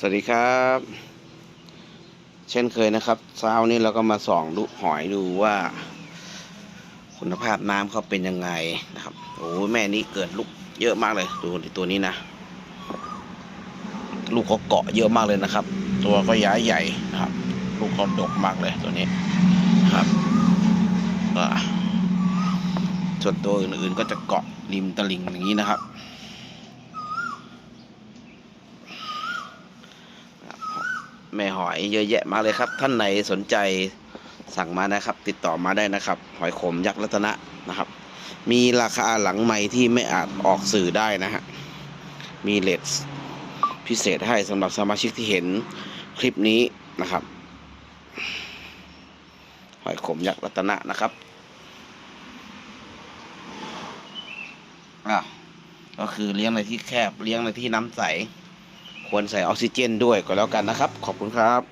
สวัสดีครับ เช่นเคยนะครับเช้านี้เราก็มาส่องลูกหอยดูว่า คุณภาพน้ำเขาเป็นยังไงนะครับโอ้แม่นี้เกิดลูกเยอะมากเลย ดูที่ตัวนี้นะ ลูกเขาเกาะเยอะมากเลยนะครับ ตัวก็ย้ายใหญ่นะครับ ลูกเขาดกมากเลยตัวนี้นครับส่วนตัวอื่นๆก็จะเกาะริมตลิ่งอย่างนี้นะครับ แม่หอยเยอะแยะมากเลยครับ ท่านไหนสนใจสั่งมานะครับ ติดต่อมาได้นะครับ หอยขมยักษ์รัตนะนะครับ มีราคาหลังใหม่ที่ไม่อาจออกสื่อได้นะฮะมีเลทพิเศษให้สำหรับสมาชิกที่เห็นคลิปนี้นะครับ หอยขมยักษ์รัตนะนะครับอะก็คือเลี้ยงในที่แคบเลี้ยงในที่น้ำใส ควรใส่ออกซิเจนด้วยก็แล้วกันนะครับ ขอบคุณครับ